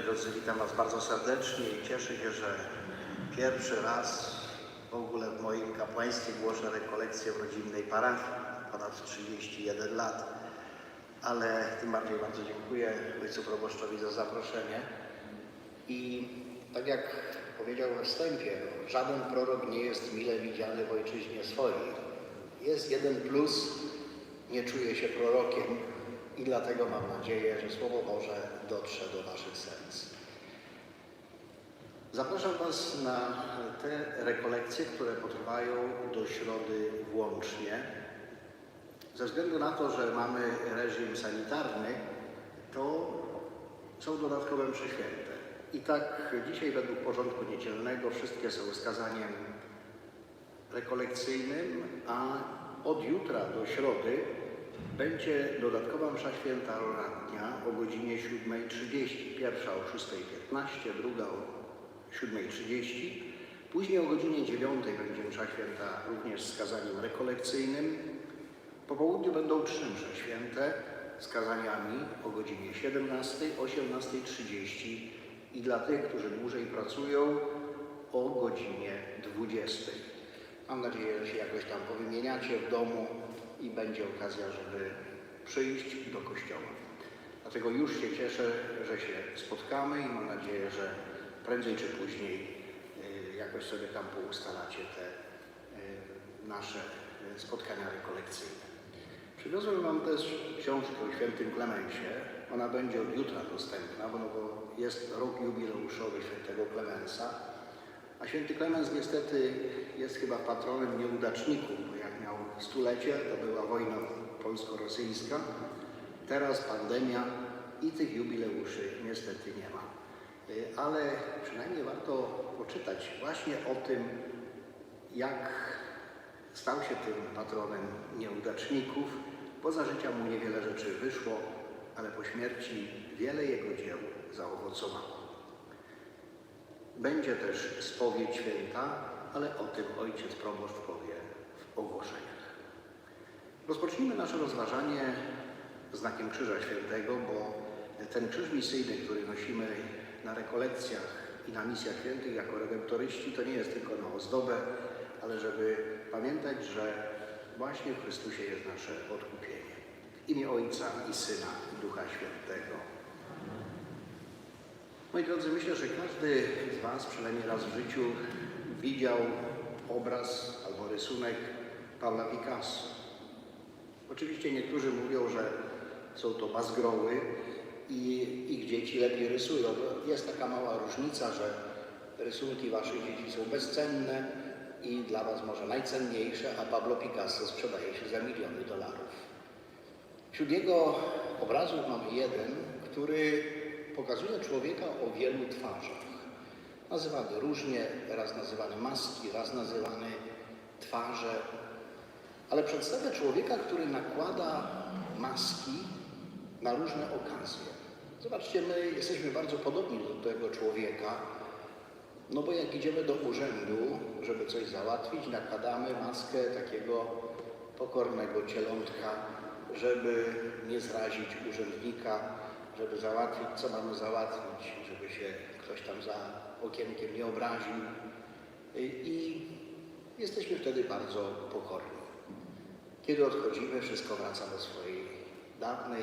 Moi drodzy, witam Was bardzo serdecznie i cieszę się, że pierwszy raz w ogóle w moim kapłaństwie głoszę rekolekcję w rodzinnej parafii. Ponad 31 lat. Ale tym bardziej bardzo dziękuję ojcu proboszczowi za zaproszenie. I tak jak powiedział we wstępie, no, żaden prorok nie jest mile widziany w ojczyźnie swojej. Jest jeden plus, nie czuję się prorokiem i dlatego mam nadzieję, że Słowo Boże dotrze do Waszych serc. Zapraszam Was na te rekolekcje, które potrwają do środy włącznie. Ze względu na to, że mamy reżim sanitarny, to są dodatkowe msze święte. I tak dzisiaj według porządku niedzielnego wszystkie są wskazaniem rekolekcyjnym, a od jutra do środy będzie dodatkowa msza święta rannia o godzinie 7.30. Pierwsza o 6.15, druga o 7.30. Później o godzinie 9 będzie msza święta również z kazaniem rekolekcyjnym. Po południu będą trzy msze święte z kazaniami o godzinie 17, 18.30 i dla tych, którzy dłużej pracują o godzinie 20. Mam nadzieję, że się jakoś tam powymieniacie w domu i będzie okazja, żeby przyjść do kościoła. Dlatego już się cieszę, że się spotkamy i mam nadzieję, że prędzej czy później y, jakoś sobie tam poustalacie te y, nasze y, spotkania rekolekcyjne. Przywiozłem Wam też książkę o świętym Klemensie. Ona będzie od jutra dostępna, no bo jest rok jubileuszowy świętego Klemensa. A święty Klemens niestety jest chyba patronem nieudaczników, bo jak miał stulecie, to była wojna polsko-rosyjska. Teraz pandemia i tych jubileuszy niestety nie ma. Y, Ale przynajmniej warto poczytać właśnie o tym, jak stał się tym patronem nieudaczników. Poza życia mu niewiele rzeczy wyszło, ale po śmierci wiele jego dzieł zaowocowało. Będzie też spowiedź święta, ale o tym ojciec proboszcz powie w ogłoszeniach. Rozpocznijmy nasze rozważanie znakiem Krzyża Świętego, bo ten krzyż misyjny, który nosimy na rekolekcjach i na misjach świętych jako redemptoryści, to nie jest tylko na ozdobę, ale żeby pamiętać, że właśnie w Chrystusie jest nasze odkupienie. W imię Ojca i Syna i Ducha Świętego. Moi drodzy, myślę, że każdy z Was przynajmniej raz w życiu widział obraz albo rysunek Pawła Picasso. Oczywiście niektórzy mówią, że są to bazgroły i ich dzieci lepiej rysują. Jest taka mała różnica, że rysunki Waszych dzieci są bezcenne i dla Was może najcenniejsze, a Pablo Picasso sprzedaje się za miliony dolarów. Wśród jego obrazów mamy jeden, który pokazuje człowieka o wielu twarzach. Nazywany różnie, raz nazywany maski, raz nazywany twarze, ale przedstawia człowieka, który nakłada maski na różne okazje. Zobaczcie, my jesteśmy bardzo podobni do tego człowieka, no bo jak idziemy do urzędu, żeby coś załatwić, nakładamy maskę takiego pokornego cielątka, żeby nie zrazić urzędnika, żeby załatwić, co mamy załatwić, żeby się ktoś tam za okienkiem nie obraził. I, jesteśmy wtedy bardzo pokorni. Kiedy odchodzimy, wszystko wraca do swojej dawnej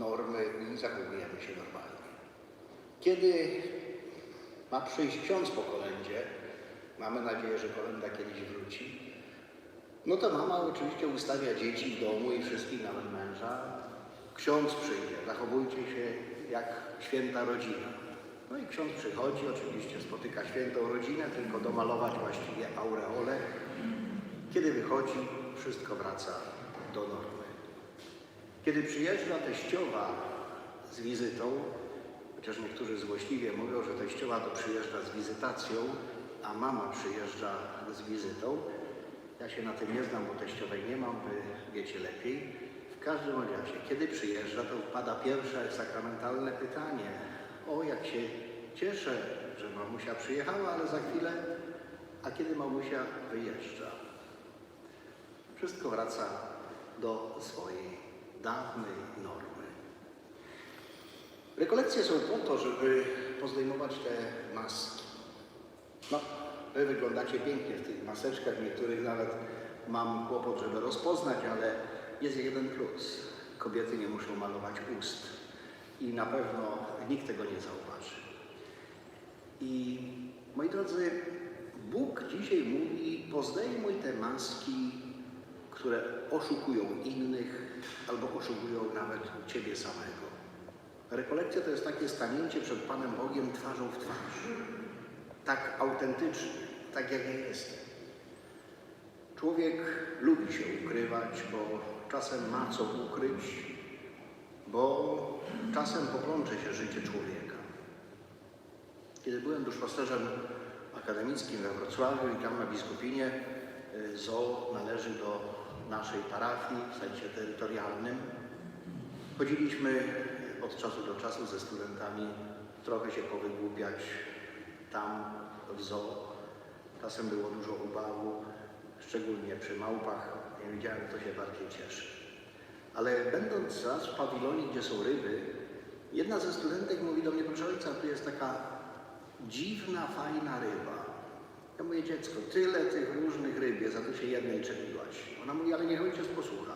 normy i zachowujemy się normalnie. Kiedy ma przyjść ksiądz po kolędzie, mamy nadzieję, że kolenda kiedyś wróci, no to mama oczywiście ustawia dzieci w domu i wszystkich, nawet męża. Ksiądz przyjdzie, zachowujcie się jak święta rodzina. No i ksiądz przychodzi, oczywiście spotyka świętą rodzinę, tylko domalować właściwie aureole. Kiedy wychodzi, wszystko wraca do normy. Kiedy przyjeżdża teściowa z wizytą, chociaż niektórzy złośliwie mówią, że teściowa to przyjeżdża z wizytacją, a mama przyjeżdża z wizytą, ja się na tym nie znam, bo teściowej nie mam, wy wiecie lepiej. W każdym razie, kiedy przyjeżdża, to pada pierwsze sakramentalne pytanie. O, jak się cieszę, że mamusia przyjechała, ale za chwilę, a kiedy mamusia wyjeżdża? Wszystko wraca do swojej dawnej normy. Rekolekcje są po to, żeby pozdejmować te maski. No, wy wyglądacie pięknie w tych maseczkach, niektórych nawet mam kłopot, żeby rozpoznać, ale jest jeden plus. Kobiety nie muszą malować ust i na pewno nikt tego nie zauważy. I moi drodzy, Bóg dzisiaj mówi: pozdejmuj te maski, które oszukują innych albo oszukują nawet ciebie samego. Rekolekcja to jest takie stanięcie przed Panem Bogiem twarzą w twarz. Tak autentycznie, tak jak ja jestem. Człowiek lubi się ukrywać, bo czasem ma co ukryć, bo czasem poplącze się życie człowieka. Kiedy byłem duszpasterzem akademickim we Wrocławiu i tam na Biskupinie, y, ZOO należy do naszej parafii w sensie terytorialnym. Chodziliśmy od czasu do czasu ze studentami trochę się powygłupiać tam w zoo. Czasem było dużo ubawu, szczególnie przy małpach. Nie wiedziałem, kto się bardziej cieszy. Ale będąc raz w pawilonie, gdzie są ryby, jedna ze studentek mówi do mnie, proszę ojca, tu jest taka dziwna, fajna ryba. Ja mówię, dziecko, tyle tych różnych ryb jest, a ty się jednej Ona mówi, ale niech ojciec posłucha.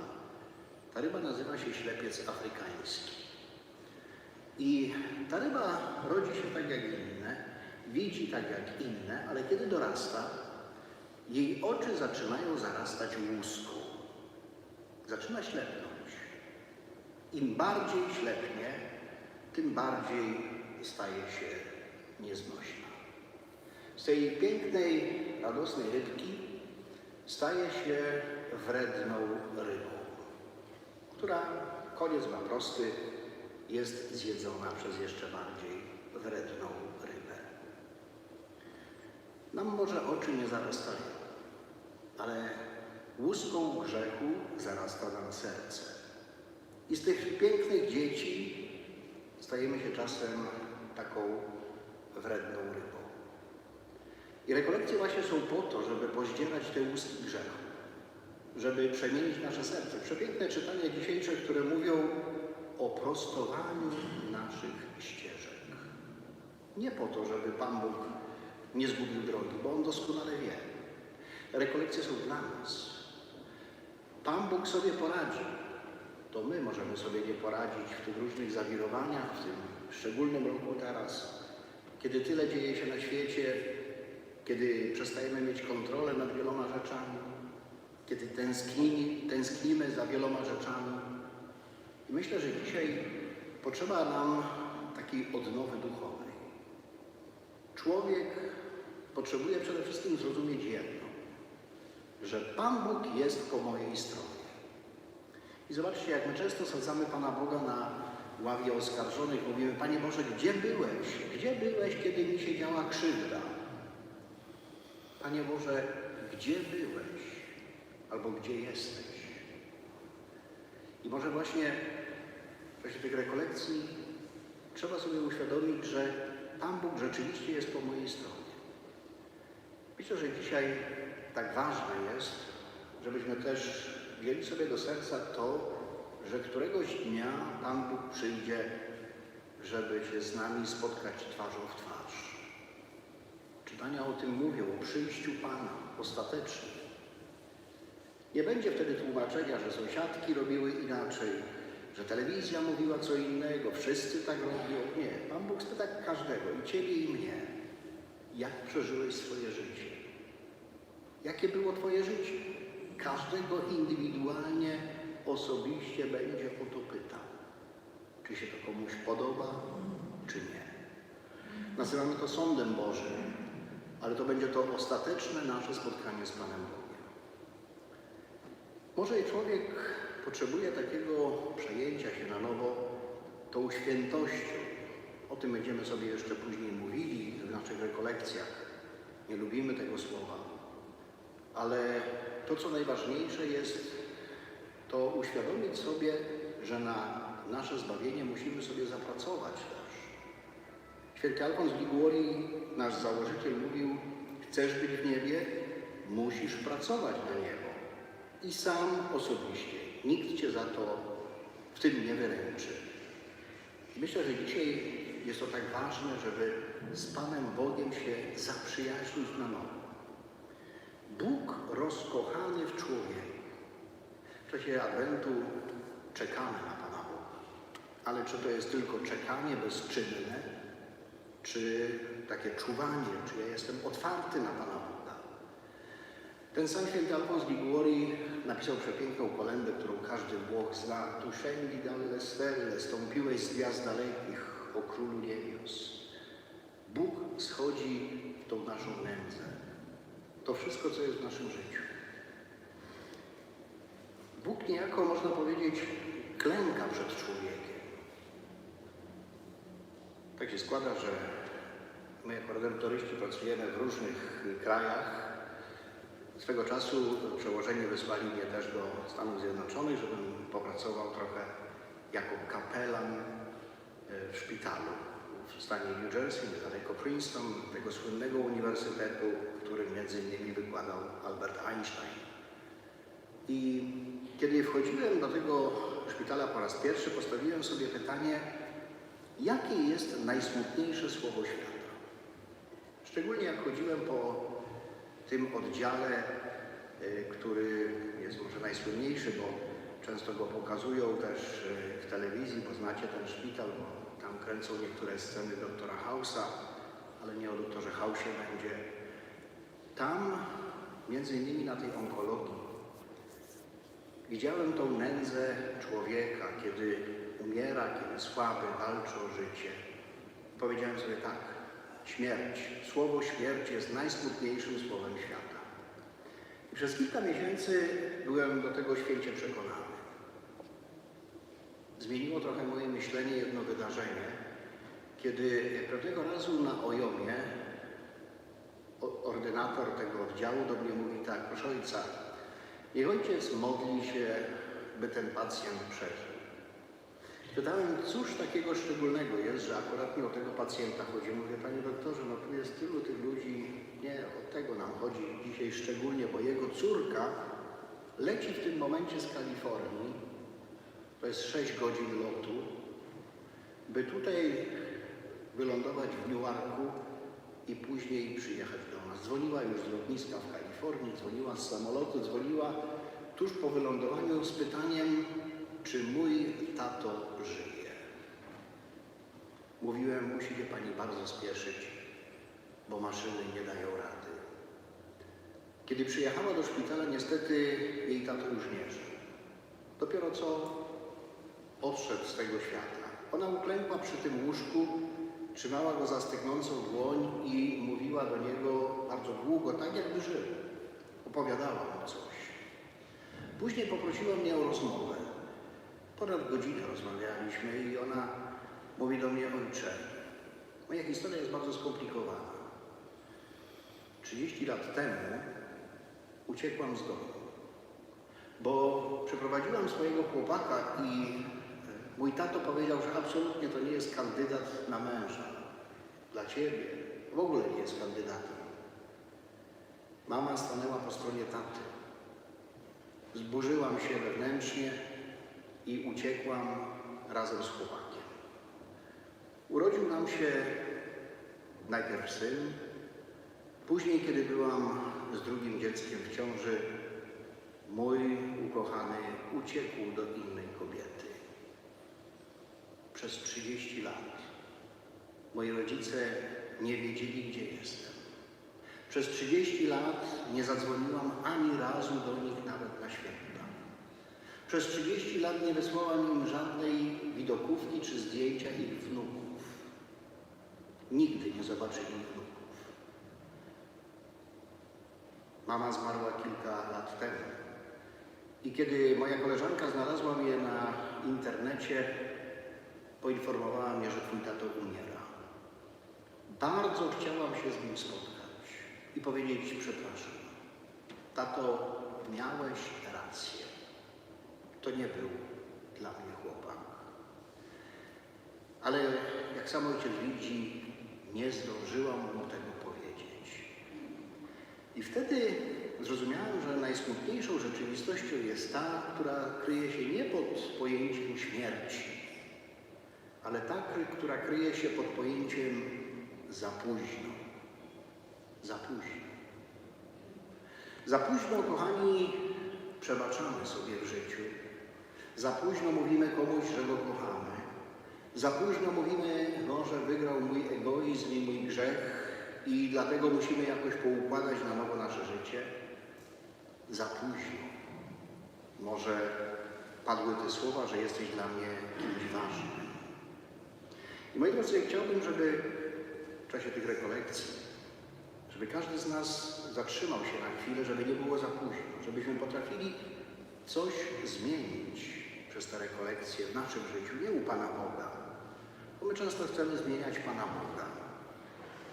Ta ryba nazywa się ślepiec afrykański. I ta ryba rodzi się tak jak inne, widzi tak jak inne, ale kiedy dorasta, jej oczy zaczynają zarastać łuską. Zaczyna ślepnąć. Im bardziej ślepnie, tym bardziej staje się nieznośna. Z tej pięknej, radosnej rybki staje się wredną rybą, która, koniec ma prosty, jest zjedzona przez jeszcze bardziej wredną rybę. Nam może oczy nie zarastają, ale łuską grzechu zarasta nam serce. I z tych pięknych dzieci stajemy się czasem taką wredną rybą. I rekolekcje właśnie są po to, żeby pozdzierać te łuski grzechu, żeby przemienić nasze serce. Przepiękne czytania dzisiejsze, które mówią o prostowaniu naszych ścieżek. Nie po to, żeby Pan Bóg nie zgubił drogi, bo On doskonale wie. Rekolekcje są dla nas. Pan Bóg sobie poradzi. To my możemy sobie nie poradzić w tych różnych zawirowaniach, w tym szczególnym roku teraz, kiedy tyle dzieje się na świecie, kiedy przestajemy mieć kontrolę nad wieloma rzeczami, kiedy tęsknimy, tęsknimy za wieloma rzeczami. I myślę, że dzisiaj potrzeba nam takiej odnowy duchowej. Człowiek potrzebuje przede wszystkim zrozumieć jedno, że Pan Bóg jest po mojej stronie. I zobaczcie, jak my często sadzamy Pana Boga na ławie oskarżonych, mówimy, Panie Boże, gdzie byłeś? Gdzie byłeś, kiedy mi się działa krzywda? Panie Boże, gdzie byłeś? Albo gdzie jesteś? I może właśnie w czasie tych rekolekcji trzeba sobie uświadomić, że Pan Bóg rzeczywiście jest po mojej stronie. Myślę, że dzisiaj tak ważne jest, żebyśmy też wzięli sobie do serca to, że któregoś dnia Pan Bóg przyjdzie, żeby się z nami spotkać twarzą w twarz. Czytania o tym mówią, o przyjściu Pana ostatecznie. Nie będzie wtedy tłumaczenia, że sąsiadki robiły inaczej, że telewizja mówiła co innego, wszyscy tak robią. Nie, Pan Bóg spyta każdego, i Ciebie, i mnie, jak przeżyłeś swoje życie? Jakie było Twoje życie? Każdego indywidualnie, osobiście będzie o to pytał. Czy się to komuś podoba, czy nie. Nazywamy to sądem Bożym, ale to będzie to ostateczne nasze spotkanie z Panem Bogiem. Może i człowiek potrzebuje takiego przejęcia się na nowo tą świętością. O tym będziemy sobie jeszcze później mówili w naszych rekolekcjach. Nie lubimy tego słowa, ale to, co najważniejsze jest, to uświadomić sobie, że na nasze zbawienie musimy sobie zapracować. Święty Alfons Liguori, nasz założyciel, mówił, chcesz być w niebie, musisz pracować na niebo. I sam osobiście. Nikt cię za to w tym nie wyręczy. myślę, że dzisiaj jest to tak ważne, żeby z Panem Bogiem się zaprzyjaźnić na nowo. Bóg rozkochany w człowieku. W czasie Adwentu czekamy na Pana Boga. Ale czy to jest tylko czekanie bezczynne, czy takie czuwanie, czy ja jestem otwarty na Pana Boga? Ten sam święty Alfons Liguori napisał przepiękną kolendę, którą każdy Włoch zna. Tu scendi dalle stelle, stąpiłeś z gwiazd dalekich, o królu niebios. Bóg schodzi w tą naszą nędzę. To wszystko, co jest w naszym życiu. Bóg niejako, można powiedzieć, klęka przed człowiekiem. Tak się składa, że my jako redemptoryści pracujemy w różnych krajach. Swego czasu przełożeni wysłali mnie też do Stanów Zjednoczonych, żebym popracował trochę jako kapelan e, w szpitalu w stanie New Jersey, niedaleko Princeton, tego słynnego uniwersytetu, w którym między innymi wykładał Albert Einstein. I kiedy wchodziłem do tego szpitala po raz pierwszy, postawiłem sobie pytanie, jakie jest najsmutniejsze słowo świata? Szczególnie jak chodziłem po tym oddziale, y, który jest może najsłynniejszy, bo często go pokazują też y, w telewizji, bo znacie ten szpital, bo tam kręcą niektóre sceny doktora Hausa, ale nie o doktorze Hausie będzie. Tam, między innymi na tej onkologii, widziałem tą nędzę człowieka, kiedy umiera, kiedy słaby, walczy o życie. Powiedziałem sobie tak, śmierć, słowo śmierć jest najsmutniejszym słowem świata. I przez kilka miesięcy byłem do tego święcie przekonany. Zmieniło trochę moje myślenie jedno wydarzenie, kiedy pewnego razu na Ojomie ordynator tego oddziału do mnie mówi tak, proszę ojca, niech ojciec modli się, by ten pacjent przeżył. Pytałem, cóż takiego szczególnego jest, że akurat mi o tego pacjenta chodzi. Mówię, panie doktorze, no tu jest tylu tych ludzi, nie, o tego nam chodzi dzisiaj szczególnie, bo jego córka leci w tym momencie z Kalifornii, to jest 6 godzin lotu, by tutaj wylądować w Newarku i później przyjechać do nas. Dzwoniła już z lotniska w Kalifornii, dzwoniła z samolotu, dzwoniła tuż po wylądowaniu z pytaniem, czy mój tato żyje. Mówiłem, musi się pani bardzo spieszyć, bo maszyny nie dają rady. Kiedy przyjechała do szpitala, niestety jej tato już nie żył. Dopiero co odszedł z tego świata. Ona uklękła przy tym łóżku, trzymała go za stygnącą dłoń i mówiła do niego bardzo długo, tak jakby żył. Opowiadała mu coś. Później poprosiła mnie o rozmowę. Ponad godzinę rozmawialiśmy i ona mówi do mnie, ojcze, moja historia jest bardzo skomplikowana. 30 lat temu uciekłam z domu, bo przeprowadziłam swojego chłopaka i e, mój tato powiedział, że absolutnie to nie jest kandydat na męża. Dla ciebie w ogóle nie jest kandydatem. Mama stanęła po stronie taty. Zburzyłam się wewnętrznie i uciekłam razem z chłopakiem. Urodził nam się najpierw syn, później, kiedy byłam z drugim dzieckiem w ciąży, mój ukochany uciekł do innej kobiety. Przez 30 lat moi rodzice nie wiedzieli, gdzie jestem. Przez 30 lat nie zadzwoniłam ani razu do nich nawet na święta. Przez 30 lat nie wysłałam im żadnej widokówki czy zdjęcia ich wnuków. Nigdy nie zobaczyli wnuków. Mama zmarła kilka lat temu. I kiedy moja koleżanka znalazła mnie na internecie, poinformowała mnie, że twój tato umiera. Bardzo chciałam się z nim spotkać i powiedzieć przepraszam. Tato, miałeś rację. To nie był dla mnie chłopak. Ale jak sam ojciec widzi, nie zdążyłam mu tego powiedzieć. I wtedy zrozumiałem, że najsmutniejszą rzeczywistością jest ta, która kryje się nie pod pojęciem śmierci, ale ta, która kryje się pod pojęciem za późno. Za późno. Za późno, kochani, przebaczamy sobie w życiu. Za późno mówimy komuś, że go kochamy. Za późno mówimy, no, że wygrał mój egoizm i mój grzech i dlatego musimy jakoś poukładać na nowo nasze życie. Za późno. Może padły te słowa, że jesteś dla mnie kimś ważnym. I moi drodzy, chciałbym, żeby w czasie tych rekolekcji, żeby każdy z nas zatrzymał się na chwilę, żeby nie było za późno, żebyśmy potrafili coś zmienić przez te rekolekcje w naszym życiu, nie u Pana Boga, bo my często chcemy zmieniać Pana Boga.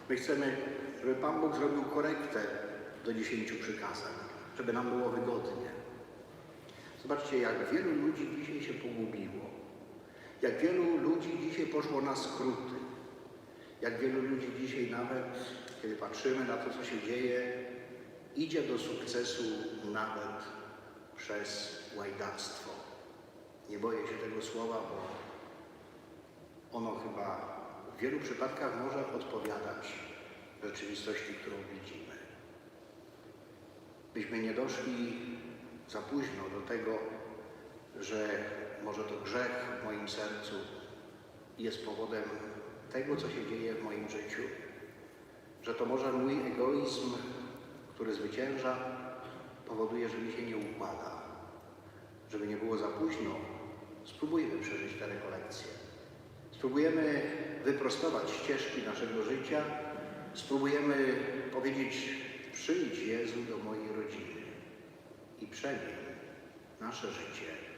My chcemy, żeby Pan Bóg zrobił korektę do dziesięciu przykazań, żeby nam było wygodnie. Zobaczcie, jak wielu ludzi dzisiaj się pogubiło. Jak wielu ludzi dzisiaj poszło na skróty. Jak wielu ludzi dzisiaj nawet, kiedy patrzymy na to, co się dzieje, idzie do sukcesu nawet przez łajdactwo. Nie boję się tego słowa, bo ono chyba w wielu przypadkach może odpowiadać rzeczywistości, którą widzimy. Byśmy nie doszli za późno do tego, że może to grzech w moim sercu jest powodem tego, co się dzieje w moim życiu, że to może mój egoizm, który zwycięża, powoduje, że mi się nie układa. Żeby nie było za późno, spróbujmy przeżyć te rekolekcje. Spróbujemy wyprostować ścieżki naszego życia, spróbujemy powiedzieć: Przyjdź Jezu do mojej rodziny i przemień nasze życie